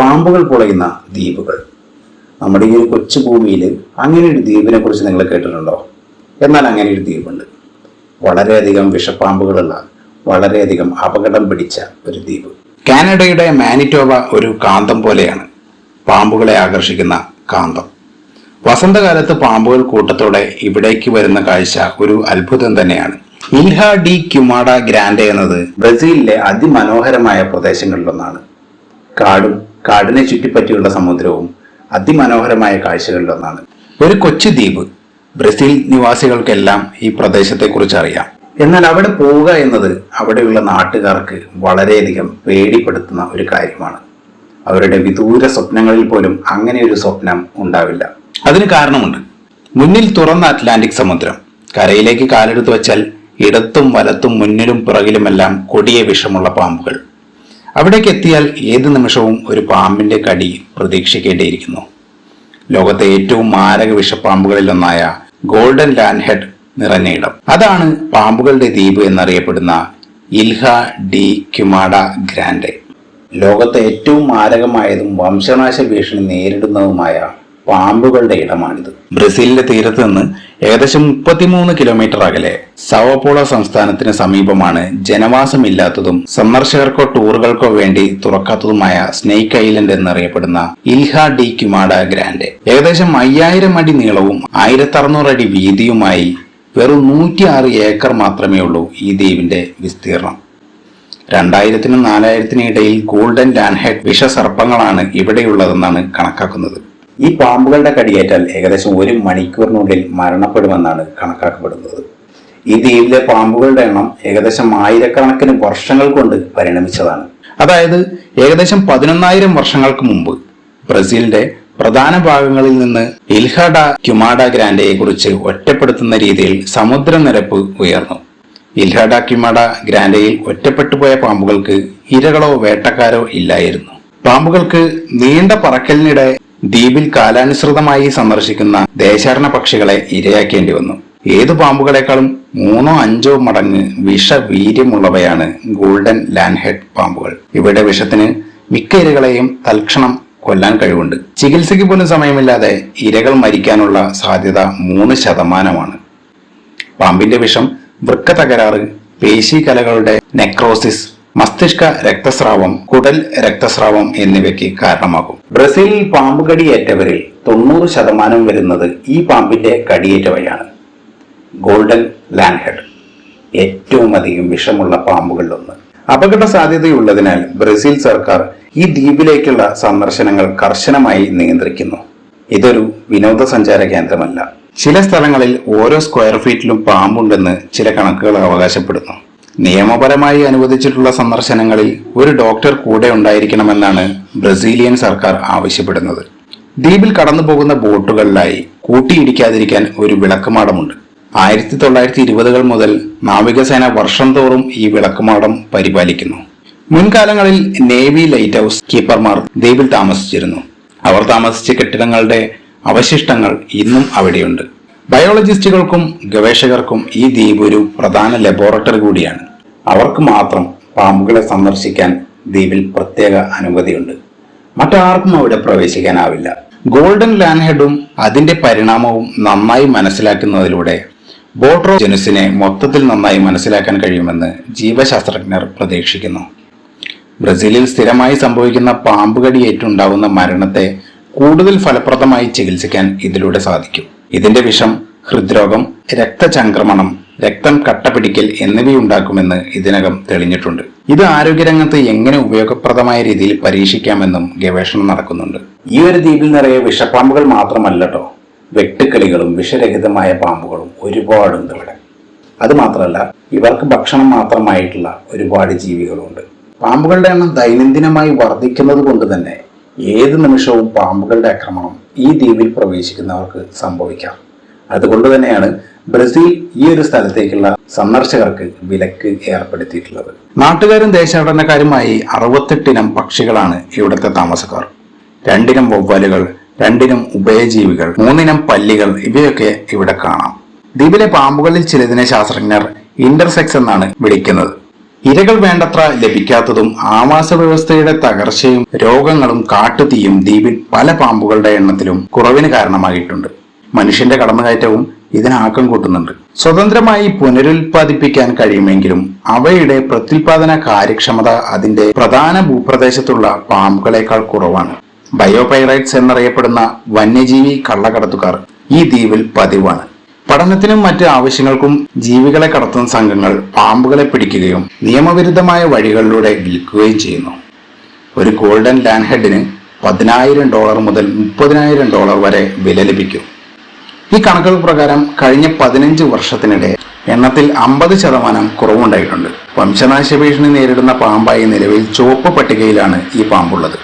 പാമ്പുകൾ പൊളയുന്ന ദ്വീപുകൾ. നമ്മുടെ ഈ ഒരു കൊച്ചു ഭൂമിയിൽ അങ്ങനെ ഒരു ദ്വീപിനെ കുറിച്ച് നിങ്ങൾ കേട്ടിട്ടുണ്ടോ? എന്നാൽ അങ്ങനെ ഒരു ദ്വീപുണ്ട്. വളരെയധികം വിഷപ്പാമ്പുകളുള്ള വളരെയധികം അപകടം പിടിച്ച ഒരു ദ്വീപ്. കാനഡയുടെ മാനിറ്റോവ ഒരു കാന്തം പോലെയാണ് പാമ്പുകളെ ആകർഷിക്കുന്ന കാന്തം. വസന്തകാലത്ത് പാമ്പുകൾ കൂട്ടത്തോടെ ഇവിടേക്ക് വരുന്ന കാഴ്ച ഒരു അത്ഭുതം തന്നെയാണ്. ഇൽഹ ഡി ക്യുമാഡ ഗ്രാൻഡ് എന്നത് ബ്രസീലിലെ അതിമനോഹരമായ പ്രദേശങ്ങളിലൊന്നാണ്. കാടും കാടിനെ ചുറ്റിപ്പറ്റിയുള്ള സമുദ്രവും അതിമനോഹരമായ കാഴ്ചകളിലൊന്നാണ്. ഒരു കൊച്ചു ദ്വീപ്. ബ്രസീൽ നിവാസികൾക്കെല്ലാം ഈ പ്രദേശത്തെക്കുറിച്ച് അറിയാം. എന്നാൽ അവിടെ പോവുക എന്നത് അവിടെയുള്ള നാട്ടുകാർക്ക് വളരെയധികം പേടിപ്പെടുത്തുന്ന ഒരു കാര്യമാണ്. അവരുടെ വിദൂര സ്വപ്നങ്ങളിൽ പോലും അങ്ങനെ ഒരു സ്വപ്നം ഉണ്ടാവില്ല. അതിന് കാരണമുണ്ട്. മുന്നിൽ തുറന്ന അറ്റ്ലാന്റിക് സമുദ്രം. കരയിലേക്ക് കാലെടുത്ത് വച്ചാൽ ഇടത്തും വലത്തും മുന്നിലും പിറകിലുമെല്ലാം കൊടിയ വിഷമുള്ള പാമ്പുകൾ. അവിടേക്ക് എത്തിയാൽ ഏത് നിമിഷവും ഒരു പാമ്പിന്റെ കടി പ്രതീക്ഷിക്കേണ്ടിയിരിക്കുന്നു. ലോകത്തെ ഏറ്റവും മാരക വിഷപ്പാമ്പുകളിലൊന്നായ ഗോൾഡൻ ലാൻഡ് ഹെഡ് നിറഞ്ഞ ഇടം. അതാണ് പാമ്പുകളുടെ ദ്വീപ് എന്നറിയപ്പെടുന്ന ഇൽഹ ഡി ക്യുമാഡ ഗ്രാൻഡ്. ലോകത്തെ ഏറ്റവും മാരകമായതും വംശനാശ ഭീഷണി നേരിടുന്നതുമായ പാമ്പുകളുടെ ഇടമാണിത്. ബ്രസീലിന്റെ തീരത്ത് നിന്ന് ഏകദേശം മുപ്പത്തിമൂന്ന് കിലോമീറ്റർ അകലെ സവപോള സംസ്ഥാനത്തിന് സമീപമാണ് ജനവാസമില്ലാത്തതും സന്ദർശകർക്കോ ടൂറുകൾക്കോ വേണ്ടി തുറക്കാത്തതുമായ സ്നേക്ക് ഐലൻഡ് എന്നറിയപ്പെടുന്ന ഇൽഹ ഡി ക്യുമാഡ ഗ്രാൻഡ്. ഏകദേശം അയ്യായിരം അടി നീളവും ആയിരത്തി അറുന്നൂറ് അടി വീതിയുമായി വെറും നൂറ്റി ആറ് ഏക്കർ മാത്രമേ ഉള്ളൂ ഈ ദ്വീപിന്റെ വിസ്തീർണം. രണ്ടായിരത്തിനും നാലായിരത്തിനും ഇടയിൽ ഗോൾഡൻ ലാൻഡ്ഹെഡ് വിഷസർപ്പങ്ങളാണ് ഇവിടെയുള്ളതെന്നാണ് കണക്കാക്കുന്നത്. ഈ പാമ്പുകളുടെ കടിയേറ്റാൽ ഏകദേശം ഒരു മണിക്കൂറിനുള്ളിൽ മരണപ്പെടുമെന്നാണ് കണക്കാക്കപ്പെടുന്നത്. ഈ ദ്വീപിലെ പാമ്പുകളുടെ എണ്ണം ഏകദേശം ആയിരക്കണക്കിന് വർഷങ്ങൾ കൊണ്ട് പരിണമിച്ചതാണ്. അതായത് ഏകദേശം പതിനൊന്നായിരം വർഷങ്ങൾക്ക് മുമ്പ് ബ്രസീലിന്റെ പ്രധാന ഭാഗങ്ങളിൽ നിന്ന് ഇൽഹഡ ക്യുമാഡ ഗ്രാൻഡയെ കുറിച്ച് ഒറ്റപ്പെടുത്തുന്ന രീതിയിൽ സമുദ്രനിരപ്പ് ഉയർന്നു. ഇൽഹഡ ക്യുമാഡ ഗ്രാൻഡയിൽ ഒറ്റപ്പെട്ടുപോയ പാമ്പുകൾക്ക് ഇരകളോ വേട്ടക്കാരോ ഇല്ലായിരുന്നു. പാമ്പുകൾക്ക് നീണ്ട പറക്കലിനിടെ ദ്വീപിൽ കാലാനുസൃതമായി സന്ദർശിക്കുന്ന ദേശാടന പക്ഷികളെ ഇരയാക്കേണ്ടി വന്നു. ഏതു പാമ്പുകളെക്കാളും മൂന്നോ അഞ്ചോ മടങ്ങ് വിഷവീര്യമുള്ളവയാണ് ഗോൾഡൻ ലാൻഡ്ഹെഡ് പാമ്പുകൾ. ഇവയുടെ വിഷത്തിന് മിക്ക ഇരകളെയും തൽക്ഷണം കൊല്ലാൻ കഴിവുണ്ട്. ചികിത്സയ്ക്ക് പോലും സമയമില്ലാതെ ഇരകൾ മരിക്കാനുള്ള സാധ്യത മൂന്ന് ശതമാനമാണ്. പാമ്പിന്റെ വിഷം വൃക്ക തകരാറ് പേശി കലകളുടെ നെക്രോസിസ് മസ്തിഷ്ക രക്തസ്രാവം കുടൽ രക്തസ്രാവം എന്നിവയ്ക്ക് കാരണമാകും. ബ്രസീലിൽ പാമ്പ് കടിയേറ്റവരിൽ തൊണ്ണൂറ് ശതമാനം വരുന്നത് ഈ പാമ്പിന്റെ കടിയേറ്റ വഴിയാണ് ഗോൾഡൻ ലാൻഹെഡ് ഏറ്റവും അധികം വിഷമുള്ള പാമ്പുകളിലൊന്ന്. അപകട സാധ്യതയുള്ളതിനാൽ ബ്രസീൽ സർക്കാർ ഈ ദ്വീപിലേക്കുള്ള സന്ദർശനങ്ങൾ കർശനമായി നിയന്ത്രിക്കുന്നു. ഇതൊരു വിനോദസഞ്ചാര കേന്ദ്രമല്ല. ചില സ്ഥലങ്ങളിൽ ഓരോ സ്ക്വയർ ഫീറ്റിലും പാമ്പുണ്ടെന്ന് ചില കണക്കുകൾ അവകാശപ്പെടുന്നു. നിയമപരമായി അനുവദിച്ചിട്ടുള്ള സന്ദർശനങ്ങളിൽ ഒരു ഡോക്ടർ കൂടെ ഉണ്ടായിരിക്കണമെന്നാണ് ബ്രസീലിയൻ സർക്കാർ ആവശ്യപ്പെടുന്നത്. ദ്വീപിൽ കടന്നു പോകുന്ന ബോട്ടുകളിലായി കൂട്ടിയിടിക്കാതിരിക്കാൻ ഒരു വിളക്കുമാടമുണ്ട്. ആയിരത്തി തൊള്ളായിരത്തി ഇരുപതുകൾ മുതൽ നാവികസേന വർഷം തോറും ഈ വിളക്കുമാടം പരിപാലിക്കുന്നു. മുൻകാലങ്ങളിൽ നേവി ലൈറ്റ് ഹൗസ് കീപ്പർമാർ ദ്വീപിൽ താമസിച്ചിരുന്നു. അവർ താമസിച്ച കെട്ടിടങ്ങളുടെ അവശിഷ്ടങ്ങൾ ഇന്നും അവിടെയുണ്ട്. ബയോളജിസ്റ്റുകൾക്കും ഗവേഷകർക്കും ഈ ദ്വീപ് ഒരു പ്രധാന ലബോറട്ടറി കൂടിയാണ്. അവർക്ക് മാത്രം പാമ്പുകളെ സന്ദർശിക്കാൻ ദ്വീപിൽ പ്രത്യേക അനുമതിയുണ്ട്. മറ്റാർക്കും അവിടെ പ്രവേശിക്കാനാവില്ല. ഗോൾഡൻ ലാൻഡ്ഹെഡും അതിന്റെ പരിണാമവും നന്നായി മനസ്സിലാക്കുന്നതിലൂടെ ബോട്രോ ജനുസിനെ മൊത്തത്തിൽ നന്നായി മനസ്സിലാക്കാൻ കഴിയുമെന്ന് ജീവശാസ്ത്രജ്ഞർ പ്രതീക്ഷിക്കുന്നു. ബ്രസീലിൽ സ്ഥിരമായി സംഭവിക്കുന്ന പാമ്പുകടിയേറ്റുണ്ടാവുന്ന മരണത്തെ കൂടുതൽ ഫലപ്രദമായി ചികിത്സിക്കാൻ ഇതിലൂടെ സാധിക്കും. ഇതിന്റെ വിഷം ഹൃദ്രോഗം രക്തചംക്രമണം രക്തം കട്ടപിടിക്കൽ എന്നിവയുണ്ടാക്കുമെന്ന് ഇതിനകം തെളിഞ്ഞിട്ടുണ്ട്. ഇത് ആരോഗ്യരംഗത്ത് എങ്ങനെ ഉപയോഗപ്രദമായ രീതിയിൽ പരീക്ഷിക്കാമെന്നും ഗവേഷണം നടക്കുന്നുണ്ട്. ഈ ഒരു ദ്വീപിൽ നിറയെ വിഷപ്പാമ്പുകൾ മാത്രമല്ലട്ടോ വെട്ടുക്കിളികളും വിഷരഹിതമായ പാമ്പുകളും ഒരുപാടുണ്ട് ഇവിടെ. അത് മാത്രമല്ല ഇവർക്ക് ഭക്ഷണം മാത്രമായിട്ടുള്ള ഒരുപാട് ജീവികളുണ്ട്. പാമ്പുകളുടെ എണ്ണം ദൈനംദിനമായി വർദ്ധിക്കുന്നത് കൊണ്ട് തന്നെ ഏത് നിമിഷവും പാമ്പുകളുടെ ആക്രമണം ഈ ദ്വീപിൽ പ്രവേശിക്കുന്നവർക്ക് സംഭവിക്കാം. അതുകൊണ്ട് തന്നെയാണ് ബ്രസീൽ ഈ ഒരു സ്ഥലത്തേക്കുള്ള സന്ദർശകർക്ക് വിലക്ക് ഏർപ്പെടുത്തിയിട്ടുള്ളത്. നാട്ടുകാരും ദേശാടനക്കാരുമായി അറുപത്തെട്ടിനം പക്ഷികളാണ് ഇവിടുത്തെ താമസക്കാർ. രണ്ടിനം വവ്വാലുകൾ രണ്ടിനം ഉഭയജീവികൾ മൂന്നിനം പല്ലികൾ ഇവയൊക്കെ ഇവിടെ കാണാം. ദ്വീപിലെ പാമ്പുകളിൽ ചിലതിനെ ശാസ്ത്രജ്ഞർ ഇന്റർസെക്സ് എന്നാണ് വിളിക്കുന്നത്. ഇരകൾ വേണ്ടത്ര ലഭിക്കാത്തതും ആവാസ വ്യവസ്ഥയുടെ തകർച്ചയും രോഗങ്ങളും കാട്ടുതീയും ദ്വീപിൽ പല പാമ്പുകളുടെ എണ്ണത്തിലും കുറവിന് കാരണമായിട്ടുണ്ട്. മനുഷ്യന്റെ കടന്നുകയറ്റവും ഇതിന് ആക്കം കൂട്ടുന്നുണ്ട്. സ്വതന്ത്രമായി പുനരുൽപ്പാദിപ്പിക്കാൻ കഴിയുമെങ്കിലും അവയുടെ പ്രത്യുൽപാദന കാര്യക്ഷമത അതിന്റെ പ്രധാന ഭൂപ്രദേശത്തുള്ള പാമ്പുകളേക്കാൾ കുറവാണ്. ബയോപൈറൈറ്റ്സ് എന്നറിയപ്പെടുന്ന വന്യജീവി കള്ളക്കടത്തുകാർ ഈ ദ്വീപിൽ പതിവാണ്. പഠനത്തിനും മറ്റ് ആവശ്യങ്ങൾക്കും ജീവികളെ കടത്തുന്ന സംഘങ്ങൾ പാമ്പുകളെ പിടിക്കുകയും നിയമവിരുദ്ധമായ വഴികളിലൂടെ വിൽക്കുകയും ചെയ്യുന്നു. ഒരു ഗോൾഡൻ ലാൻഡ് ഹെഡിന് പതിനായിരം ഡോളർ മുതൽ മുപ്പതിനായിരം ഡോളർ വരെ വില ലഭിക്കും. ഈ കണക്കുകൾ പ്രകാരം കഴിഞ്ഞ പതിനഞ്ച് വർഷത്തിനിടെ എണ്ണത്തിൽ അമ്പത് ശതമാനം കുറവുണ്ടായിട്ടുണ്ട്. വംശനാശ ഭീഷണി നേരിടുന്ന പാമ്പായി നിലവിൽ ചുവപ്പ് പട്ടികയിലാണ് ഈ പാമ്പുള്ളത്.